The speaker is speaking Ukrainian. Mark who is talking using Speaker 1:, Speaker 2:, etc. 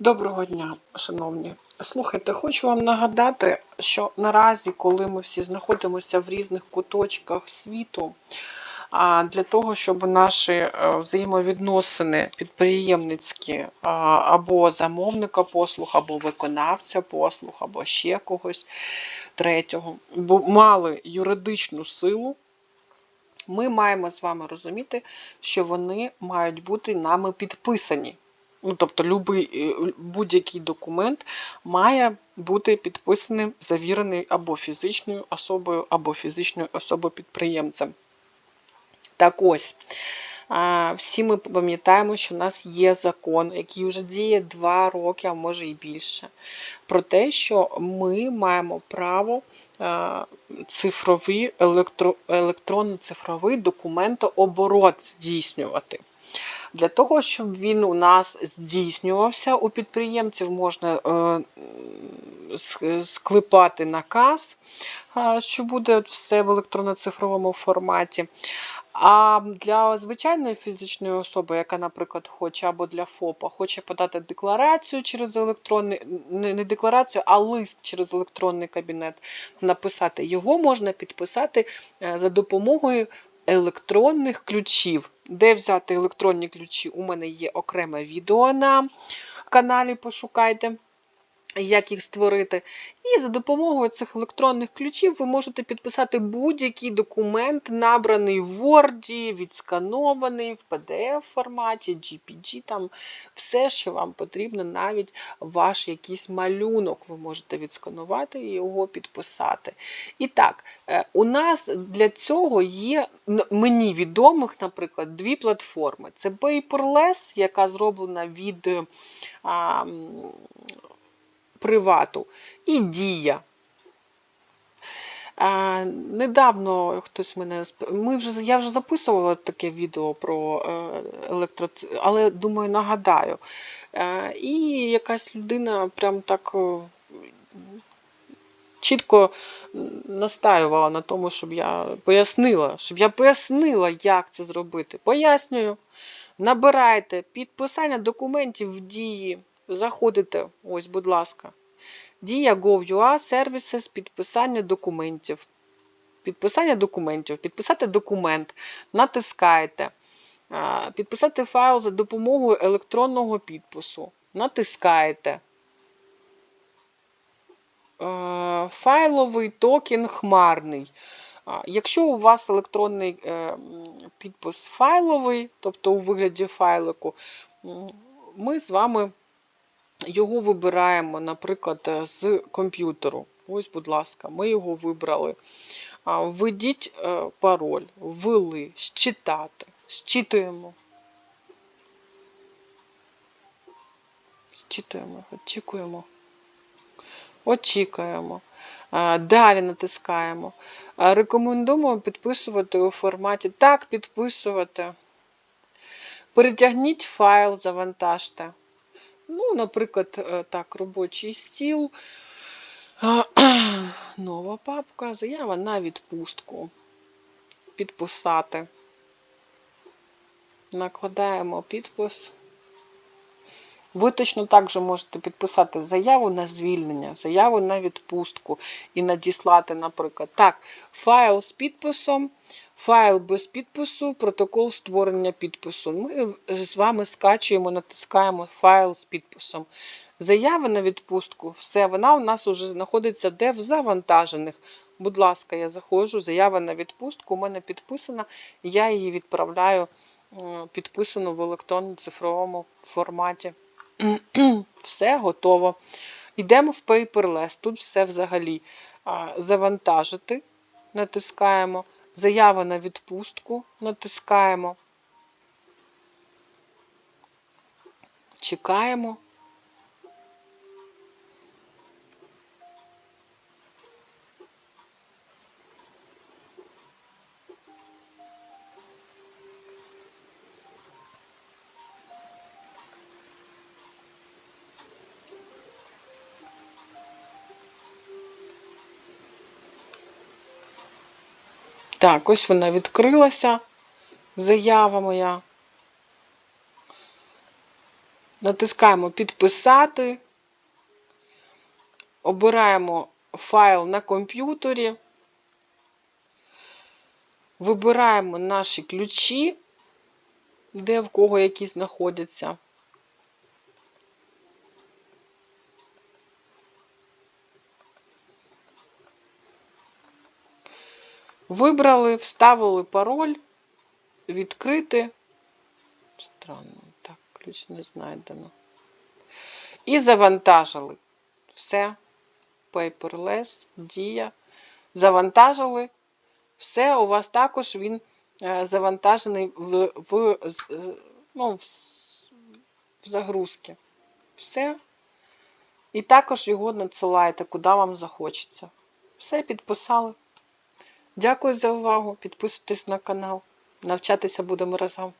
Speaker 1: Доброго дня, шановні. Слухайте, хочу вам нагадати, що наразі, коли ми всі знаходимося в різних куточках світу, для того, щоб наші е, взаємовідносини підприємницькі або замовника послуг, або виконавця послуг, або ще когось третього, бо мали юридичну силу, ми маємо з вами розуміти, що вони мають бути нами підписані. Ну, тобто, е, будь-який документ має бути підписаний, завірений або фізичною особою, або фізичною особою підприємцем. Так ось, всі ми пам'ятаємо, що у нас є закон, який вже діє 2 роки, а може і більше, про те, що ми маємо право електро, електронно-цифровий документооборот здійснювати. Для того, щоб він у нас здійснювався, у підприємців можна е, склепати наказ, е, що буде все в електронно-цифровому форматі. А для звичайної фізичної особи, яка, наприклад, хоче або для ФОПа, хоче подати декларацію через електронний, не декларацію, а лист через електронний кабінет, написати його можна підписати е, за допомогою електронних ключів. Де взяти електронні ключі? У мене є окреме відео на каналі, пошукайте, як їх створити. І за допомогою цих електронних ключів ви можете підписати будь-який документ, набраний в Word, відсканований в PDF форматі, GPG, там все, що вам потрібно, навіть ваш якийсь малюнок ви можете відсканувати і його підписати. І так, е, у нас для цього є мені відомих, наприклад, дві платформи. Це Paperless, яка зроблена від а, привату, і Дія. Недавно хтось мене ми вже я вже записувала таке відео про е, електро, але думаю, нагадаю. Е, і якась людина прям так е, чітко настаювала на тому, щоб я пояснила, щоб я пояснила, як це зробити. Пояснюю. Набирайте підписання документів в дії. Заходите, ось, будь ласка. Дія Gov.ua, сервіси підписання документів. Підписання документів. Підписати документ. Натискаєте. Підписати файл за допомогою електронного підпису. Натискаєте. Файловий токен хмарний. Якщо у вас електронний е, підпис файловий, тобто у вигляді файлику, ми з вами його вибираємо, наприклад, е, з комп'ютеру. Ось, будь ласка, ми його вибрали. Введіть е, пароль, ввели, щитати. Щитуємо. Щитуємо, очікуємо. Очікуємо. Далі натискаємо. Рекомендуємо підписувати у форматі. Так, підписувати. Перетягніть файл, завантажте. Ну, наприклад, е, так, робочий стіл. Нова папка, заява на відпустку. Підписати. Накладаємо підпис. Ви точно так же можете підписати заяву на звільнення, заяву на відпустку і надіслати, наприклад, так, файл з підписом, файл без підпису, протокол створення підпису. Ми з вами скачуємо, натискаємо файл з підписом. Заява на відпустку, все, вона у нас вже знаходиться де в завантажених. Будь ласка, я заходжу, заява на відпустку, у мене підписана, я її відправляю підписану в електронно-цифровому форматі. Все готово. Йдемо в Paperless. Тут все взагалі завантажити. Натискаємо. Заява на відпустку. Натискаємо. Чекаємо. Так, ось вона відкрилася. Заява моя. Натискаємо підписати. Обираємо файл на комп'ютері. Вибираємо наші ключі, де в кого які знаходяться. Вибрали, вставили пароль, відкрити. Странно, так, ключ не знайдено. І завантажили. Все. Paperless, дія. Завантажили. Все, у вас також він е, завантажений в, в, е, ну, в, в загрузки. Все. І також його надсилаєте, куди вам захочеться. Все, підписали. Дякую за увагу. Підписуйтесь на канал. Навчатися будемо разом.